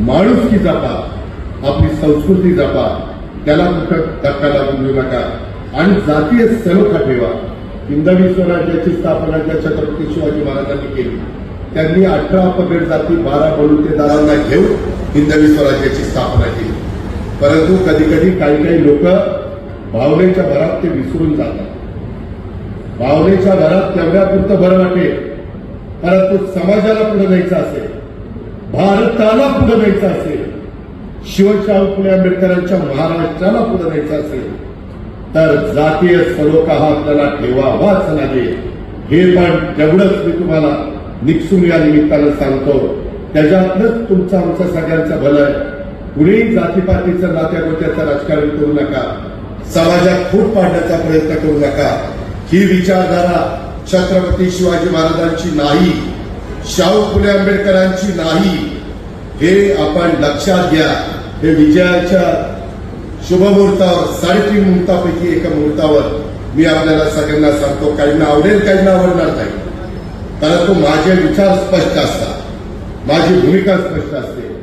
माणुसकी जपा आपली संस्कृती जपा त्याला कुठं धक्का लागून देऊ नका. आणि जातीय सलोखा ठेवा. हिंदवी स्वराज्याची स्थापना ज्या छत्रपती शिवाजी महाराजांनी केली त्यांनी अठरा अपगड जाती बारा बलुतेदारांना घेऊन हिंदवी स्वराज्याची स्थापना केली. परंतु कधी कधी काही काही लोक भावनेच्या भरात ते विसरून जातात. भावनेच्या भरात तेवढ्यापुरतं भर वाटेल परंतु समाजाला पुढे जायचं असेल भारताला पुढे न्यायचं असेल शिवशाहू फुले आंबेडकरांच्या महाराष्ट्राला पुढे न्यायचं असेल तर जातीय सलोखा हा आपल्याला ठेवावाच लागेल. हे पण तेवढंच मी तुम्हाला निकसून या निमित्तानं सांगतो. त्याच्यातच तुमचं आमचा सगळ्यांचं भलं आहे. कुणीही जातीपातीचं नात्या गोत्याचं राजकारण करू नका. समाजात फूट पाडण्याचा प्रयत्न करू नका. ही विचारधारा छत्रपती शिवाजी महाराजांची नाही. शाहू फुले आंबेडकरांची नाही हे आपण लक्षात घ्या. हे विजयाच्या शुभमुहूर्तावर साडेतीन मुहूर्तापैकी एका मुहूर्तावर मी आपल्याला सगळ्यांना सांगतो काहींना आवडेल काहींना आवडणार नाही. परंतु माझे विचार स्पष्ट असतात. माझी भूमिका स्पष्ट असते.